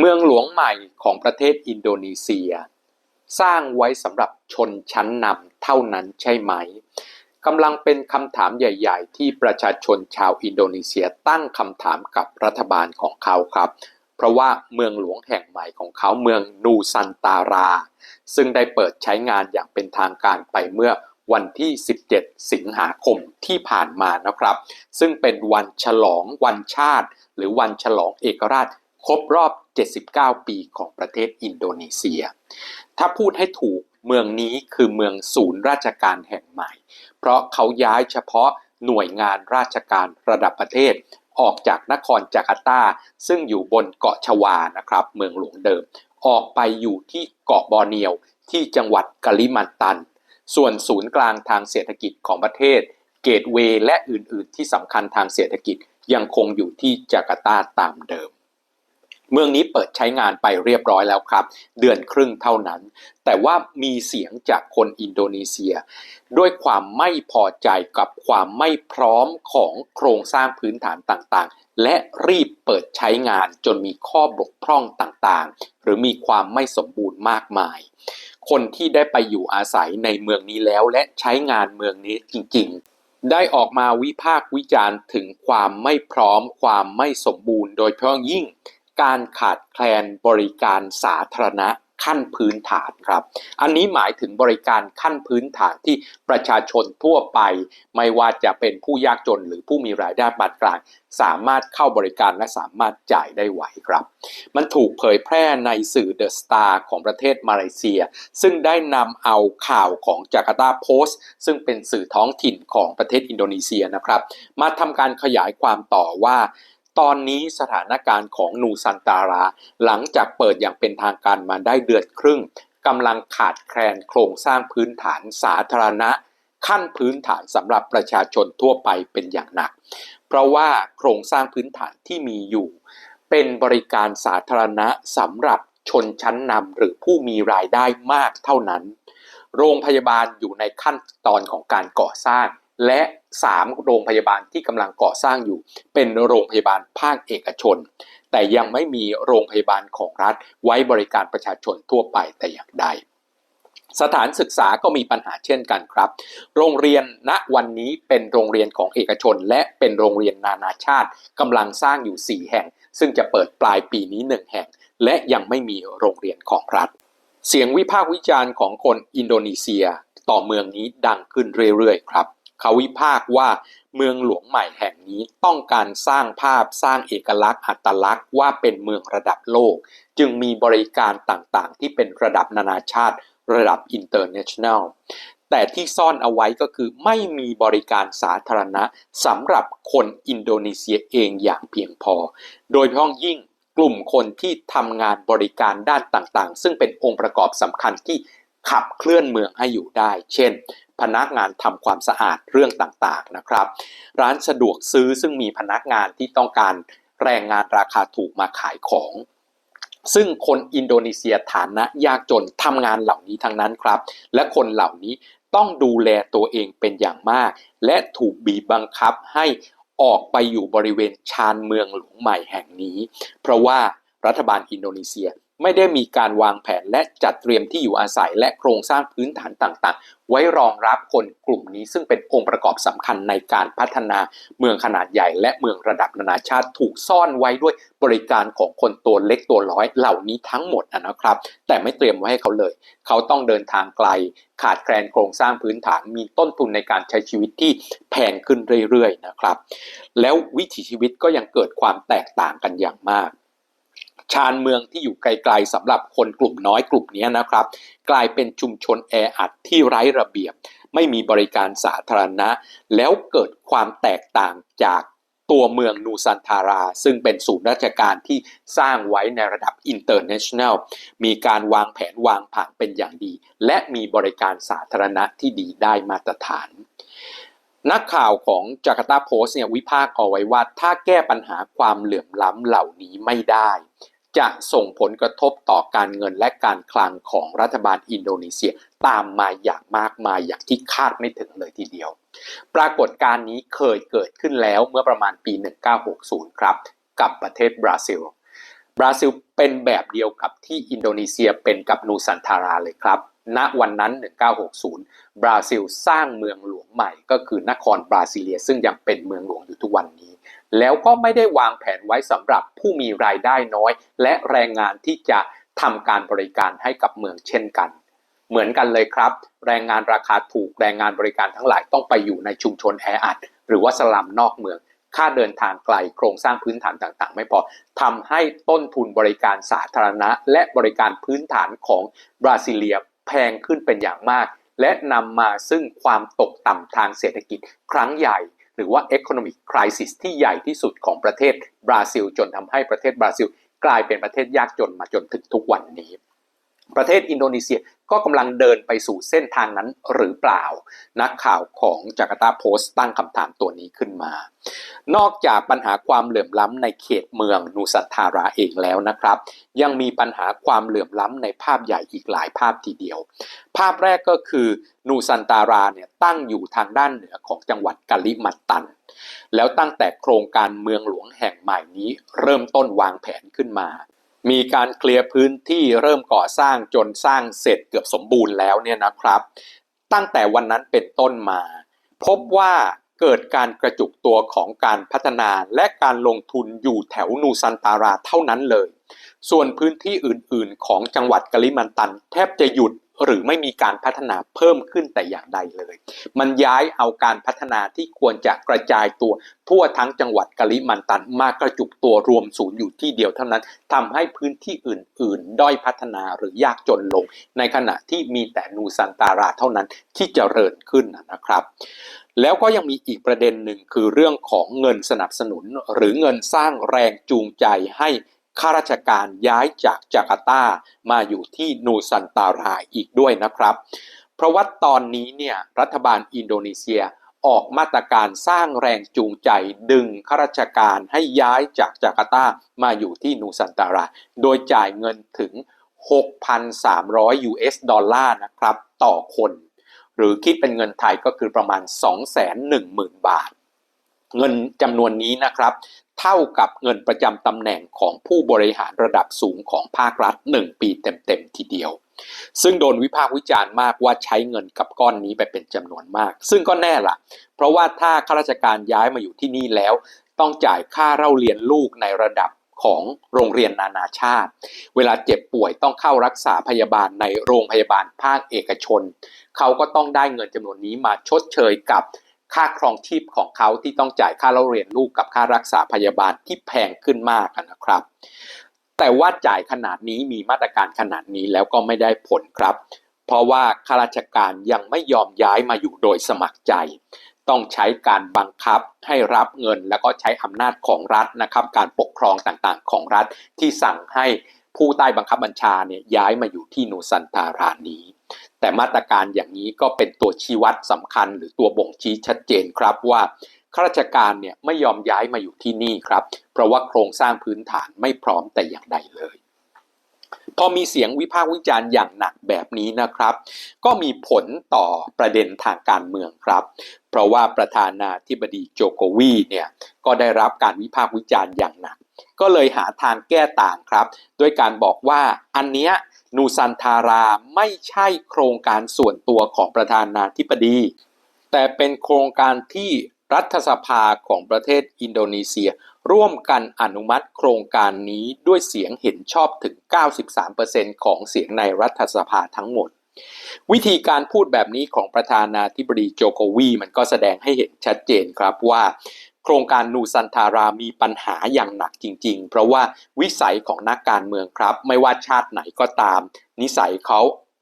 เมืองหลวงใหม่ของประเทศอินโดนีเซีย สร้างไว้สำหรับชนชั้นนำเท่านั้นใช่ไหมกำลังเป็นคำถามใหญ่ ๆ ที่ประชาชนชาวอินโดนีเซียตั้งคำถามกับรัฐบาลของเขาครับ เพราะว่าเมืองหลวงแห่งใหม่ของเขาเมืองนูซันตารา ซึ่งได้เปิดใช้งานอย่างเป็นทางการไปเมื่อวันที่ 17 สิงหาคมที่ผ่านมานะครับ ซึ่งเป็นวันฉลองวันชาติ หรือวันฉลองเอกราชครบรอบ 79 ปีของประเทศอินโดนีเซีย ถ้าพูดให้ถูกเมืองนี้คือเมืองศูนย์ราชการแห่งใหม่ เพราะเขาย้ายเฉพาะหน่วยงานราชการระดับประเทศออกจากนครจาการ์ตา ซึ่งอยู่บนเกาะชวานะครับ เมืองหลวงเดิม ออกไปอยู่ที่เกาะบอร์เนียวที่จังหวัดกะลิมันตัน ส่วนศูนย์กลางทางเศรษฐกิจของประเทศ เกตเวย์และอื่น ๆ ที่สำคัญทางเศรษฐกิจยังคงอยู่ที่จาการ์ตาตามเดิม เมืองนี้เปิดใช้งานไปเรียบร้อยแล้วครับ เดือนครึ่งเท่านั้น แต่ว่ามีเสียงจากคนอินโดนีเซีย ด้วยความไม่พอใจกับความไม่พร้อมของโครงสร้างพื้นฐานต่างๆ และรีบเปิดใช้งานจนมีข้อบกพร่องต่างๆ หรือมีความไม่สมบูรณ์มากมาย คนที่ได้ไปอยู่อาศัยในเมืองนี้แล้วและใช้งานเมืองนี้จริงๆได้ออกมาวิพากษ์วิจารณ์ถึงความไม่พร้อมความไม่สมบูรณ์ โดยเฉพาะยิ่ง การขาดแคลนบริการสาธารณะขั้นพื้นฐานครับ อันนี้หมายถึงบริการขั้นพื้นฐานที่ประชาชนทั่วไป ไม่ว่าจะเป็นผู้ยากจนหรือผู้มีรายได้ปานกลาง สามารถเข้าบริการและสามารถจ่ายได้ไหวครับ มันถูกเผยแพร่ในสื่อเดอะสตาร์ของประเทศมาเลเซีย ซึ่งได้นำเอาข่าวของจาการ์ตาโพสต์ซึ่งเป็นสื่อท้องถิ่นของประเทศอินโดนีเซียนะครับ มาทำการขยายความต่อว่า ตอนนี้สถานการณ์ของนูซันตารา หลังจากเปิดอย่างเป็นทางการมาได้เดือนครึ่งกำลังขาดแคลนโครงสร้างพื้นฐานสาธารณะ ขั้นพื้นฐานสำหรับประชาชนทั่วไปเป็นอย่างหนัก เพราะว่าโครงสร้างพื้นฐานที่มีอยู่ เป็นบริการสาธารณะสำหรับชนชั้นนำหรือผู้มีรายได้มากเท่านั้น โรงพยาบาลอยู่ในขั้นตอนของการก่อสร้าง และ 3 โรงพยาบาลที่กำลังก่อสร้างอยู่ เป็นโรงพยาบาลภาคเอกชน แต่ยังไม่มีโรงพยาบาลของรัฐ ไว้บริการประชาชนทั่วไปแต่อย่างใดสถานศึกษาก็มีปัญหาเช่นกันครับ โรงเรียนณวันนี้เป็นโรงเรียนของเอกชน และเป็นโรงเรียนนานาชาติกำลังสร้างอยู่ 4 แห่ง ซึ่งจะเปิดปลายปีนี้ 1 แห่ง และยังไม่มีโรงเรียนของรัฐ เสียงวิพากษ์วิจารณ์ของคนอินโดนีเซีย ต่อเมืองนี้ดังขึ้นเรื่อยๆ ครับ เขาวิพากษ์ว่าเมืองหลวงใหม่แห่งนี้ต้องการสร้างภาพสร้างเอกลักษณ์อัตลักษณ์ว่าเป็นเมืองระดับโลก จึงมีบริการต่างๆ ที่เป็นระดับนานาชาติ ระดับอินเตอร์เนชั่นแนลแต่ที่ซ่อนเอาไว้ก็คือไม่มีบริการสาธารณะสำหรับคนอินโดนีเซียเองอย่างเพียงพอ โดยเฉพาะยิ่งกลุ่มคนที่ทำงานบริการด้านต่างๆ ซึ่งเป็นองค์ประกอบสำคัญที่ขับเคลื่อนเมืองให้อยู่ได้ เช่น พนักงานทำความสะอาดเรื่องต่างๆนะครับ ร้านสะดวกซื้อซึ่งมีพนักงานที่ต้องการแรงงานราคาถูกมาขายของ ซึ่งคนอินโดนีเซียฐานะยากจนทำงานเหล่านี้ทั้งนั้นครับ และคนเหล่านี้ต้องดูแลตัวเองเป็นอย่างมาก และถูกบีบบังคับให้ออกไปอยู่บริเวณชานเมืองหลวงใหม่แห่งนี้ เพราะว่ารัฐบาลอินโดนีเซีย ไม่ได้มีการวางแผนและจัดเตรียมที่อยู่อาศัย และโครงสร้างพื้นฐานต่างๆ ไว้รองรับคนกลุ่มนี้ ซึ่งเป็นองค์ประกอบสำคัญในการพัฒนาเมืองขนาดใหญ่ และเมืองระดับนานาชาติถูกซ่อนไว้ด้วยบริการของคนตัวเล็กตัวน้อยเหล่านี้ทั้งหมดนะครับ แต่ไม่เตรียมไว้ให้เขาเลย เขาต้องเดินทางไกล ขาดแคลนโครงสร้างพื้นฐานมีต้นทุนในการใช้ชีวิตที่แพงขึ้นเรื่อยๆนะครับ แล้ววิถีชีวิตก็ยังเกิดความแตกต่างกันอย่างมาก ชานเมืองที่อยู่ไกลๆสำหรับคนกลุ่มน้อยกลุ่มนี้นะครับ กลายเป็นชุมชนแออัดที่ไร้ระเบียบ ไม่มีบริการสาธารณะ แล้วเกิดความแตกต่างจากตัวเมืองนูซันทารา ซึ่งเป็นศูนย์ราชการที่สร้างไว้ในระดับอินเตอร์เนชั่นแนลมีการวางแผนวางผังเป็นอย่างดี และมีบริการสาธารณะที่ดีได้มาตรฐาน นักข่าวของจาการ์ตาโพสเนี่ยวิพากษ์เอาไว้ว่า ถ้าแก้ปัญหาความเหลื่อมล้ำเหล่านี้ไม่ได้ จะส่งผลกระทบต่อการเงินและการคลังของรัฐบาลอินโดนีเซีย ตามมาอย่างมากมายอย่างที่คาดไม่ถึงเลยทีเดียว ปรากฏการณ์นี้เคยเกิดขึ้นแล้วเมื่อประมาณปี 1960 ครับ กับประเทศบราซิล บราซิลเป็นแบบเดียวกับที่อินโดนีเซียเป็นกับนูซันทาราเลยครับณวันนั้น 1960 บราซิลสร้างเมืองหลวงใหม่ ก็คือนครบราซิเลีย ซึ่งยังเป็นเมืองหลวงอยู่ทุกวันนี้ แล้วก็ไม่ได้วางแผนไว้สำหรับผู้มีรายได้น้อย และแรงงานที่จะทำการบริการให้กับเมืองเช่นกัน เหมือนกันเลยครับ แรงงานราคาถูกแรงงานบริการทั้งหลายต้องไปอยู่ในชุมชนแออัดหรือว่าสลัมนอกเมือง ค่าเดินทางไกลโครงสร้างพื้นฐานต่างๆ ไม่พอทำให้ต้นทุนบริการสาธารณะ และบริการพื้นฐานของบราซิเลียแพงขึ้นเป็นอย่างมาก และนำมาซึ่งความตกต่ำทางเศรษฐกิจครั้งใหญ่ หรือว่า economic crisis ที่ใหญ่ที่สุดของประเทศบราซิล จนทำให้ประเทศบราซิล กลายเป็นประเทศยากจนมาจนถึงทุกวันนี้ ประเทศอินโดนีเซีย ก็กำลังเดินไปสู่เส้นทางนั้นหรือเปล่า นักข่าวของจาการ์ตาโพสต์ตั้งคำถามตัวนี้ขึ้นมา นอกจากปัญหาความเหลื่อมล้ำในเขตเมืองนูสันทาราเองแล้วนะครับ ยังมีปัญหาความเหลื่อมล้ำในภาพใหญ่อีกหลายภาพทีเดียว ภาพแรกก็คือนูซันตาราเนี่ยตั้งอยู่ทางด้านเหนือของจังหวัดกาลิมัตตัน แล้วตั้งแต่โครงการเมืองหลวงแห่งใหม่นี้เริ่มต้นวางแผนขึ้นมา มีการเคลียร์พื้นที่เริ่มก่อสร้างจนสร้างเสร็จเกือบสมบูรณ์แล้วเนี่ยนะครับ ตั้งแต่วันนั้นเป็นต้นมา พบว่าเกิดการกระจุกตัวของการพัฒนาและการลงทุนอยู่แถวนูซันตาราเท่านั้นเลย ส่วนพื้นที่อื่นๆ ของจังหวัดกะลิมันตัน แทบจะหยุด หรือไม่มีการพัฒนาเพิ่มขึ้นแต่อย่างใดเลย มันย้ายเอาการพัฒนาที่ควรจะกระจายตัว ทั่วทั้งจังหวัดกะลิมันตันมากระจุกตัวรวมศูนย์อยู่ที่เดียวเท่านั้นทำให้พื้นที่อื่น ๆ ด้อยพัฒนาหรือยากจนลง ในขณะที่มีแต่นูซันตาราเท่านั้นที่เจริญขึ้นนะครับแล้วก็ยังมีอีกประเด็นหนึ่งคือเรื่องของเงินสนับสนุน หรือเงินสร้างแรงจูงใจให้ ข้าราชการย้ายจากจาการ์ตามาอยู่ที่นูซันตาราอีกด้วยนะครับ เพราะว่าตอนนี้เนี่ยรัฐบาลอินโดนีเซียออกมาตรการสร้างแรงจูงใจดึงข้าราชการให้ย้ายจากจาการ์ตามาอยู่ที่นูซันตาราโดยจ่ายเงินถึง 6,300 US ดอลลาร์นะครับต่อคน หรือคิดเป็นเงินไทยก็คือประมาณ 210,000 บาท เงินจำนวนนี้นะครับ เท่ากับเงินประจำตำแหน่งของผู้บริหารระดับสูงของภาครัฐ 1 ปีเต็มๆทีเดียว ซึ่งโดนวิพากษ์วิจารณ์มากว่าใช้เงินกับก้อนนี้ไปเป็นจำนวนมาก ซึ่งก็แน่ละเพราะว่าถ้าข้าราชการย้ายมาอยู่ที่นี่แล้ว ต้องจ่ายค่าเล่าเรียนลูกในระดับของโรงเรียนนานาชาติ เวลาเจ็บป่วยต้องเข้ารักษาพยาบาลในโรงพยาบาลภาคเอกชน เขาก็ต้องได้เงินจำนวนนี้มาชดเชยกับ ค่าครองชีพของเขาที่ต้องจ่ายค่าเล่าเรียนลูกกับค่ารักษาพยาบาลที่แพงขึ้นมากนะครับ แต่ว่าจ่ายขนาดนี้มีมาตรการขนาดนี้แล้วก็ไม่ได้ผลครับ เพราะว่าข้าราชการยังไม่ยอมย้ายมาอยู่โดยสมัครใจ ต้องใช้การบังคับให้รับเงินแล้วก็ใช้อำนาจของรัฐนะครับ การปกครองต่างๆ ของรัฐที่สั่งให้ผู้ใต้บังคับบัญชาเนี่ยย้ายมาอยู่ที่นูซันตารานี้ แต่มาตรการอย่างนี้ก็เป็นตัวชี้วัดสำคัญ หรือตัวบ่งชี้ชัดเจนครับว่าข้าราชการเนี่ยไม่ยอมย้ายมาอยู่ที่นี่ครับ เพราะว่าโครงสร้างพื้นฐานไม่พร้อมแต่อย่างใดเลยพอมีเสียงวิพากษ์วิจารณ์อย่างหนักแบบนี้นะครับ ก็มีผลต่อประเด็นทางการเมืองครับ เพราะว่าประธานาธิบดีโจโควีเนี่ยก็ได้รับการวิพากษ์วิจารณ์อย่างหนัก ก็เลยหาทางแก้ต่างครับ ด้วยการบอกว่าอันเนี้ย นูซันทาราไม่ใช่โครงการส่วนตัวของประธานาธิบดี แต่เป็นโครงการที่รัฐสภาของประเทศอินโดนีเซีย ร่วมกันอนุมัติโครงการนี้ด้วยเสียงเห็นชอบถึง 93%ของเสียงในรัฐสภาทั้งหมด วิธีการพูดแบบนี้ของประธานาธิบดีโจโควีมันก็แสดงให้เห็นชัดเจนครับว่าโครงการนูซันทารามีปัญหาอย่างหนักจริง ๆ เพราะว่าวิสัยของนักการเมืองครับ ไม่ว่าชาติไหนก็ตาม นิสัยเขา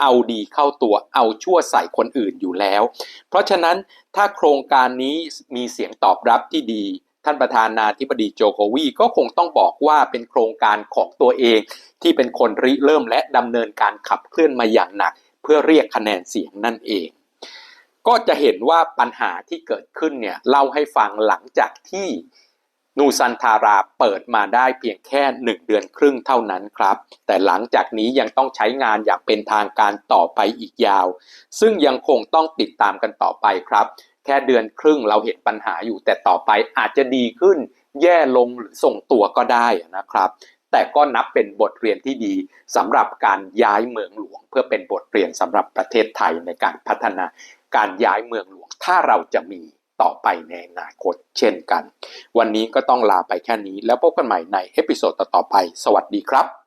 เอาดีเข้าตัวเอาชั่วใส่คนอื่นอยู่แล้ว เพราะฉะนั้นถ้าโครงการนี้มีเสียงตอบรับที่ดี ท่านประธานาธิบดีโจโควีก็คงต้องบอกว่าเป็นโครงการของตัวเอง ที่เป็นคนริเริ่มและดำเนินการขับเคลื่อนมาอย่างหนัก เพื่อเรียกคะแนนเสียงนั่นเอง ก็จะเห็นว่าปัญหาที่เกิดขึ้นเนี่ยเล่าให้ฟังหลังจากที่นูซันทาราเปิดมาได้เพียงแค่ 1 เดือนครึ่งเท่านั้นครับ แต่หลังจากนี้ยังต้องใช้งานอย่างเป็นทางการต่อไปอีกยาว ซึ่งยังคงต้องติดตามกันต่อไปครับ แค่เดือนครึ่งเราเห็นปัญหาอยู่แต่ต่อไปอาจจะดีขึ้น แย่ลงหรือส่งตัวก็ได้นะครับ แต่ก็นับเป็นบทเรียนที่ดีสำหรับการย้ายเมืองหลวง เพื่อเป็นบทเรียนสำหรับประเทศไทยในการพัฒนา การย้ายเมืองหลวง ถ้าเราจะมีต่อไปในอนาคตเช่นกัน วันนี้ก็ต้องลาไปแค่นี้แล้วพบกันใหม่ในเอพิโซดต่อๆไป สวัสดีครับ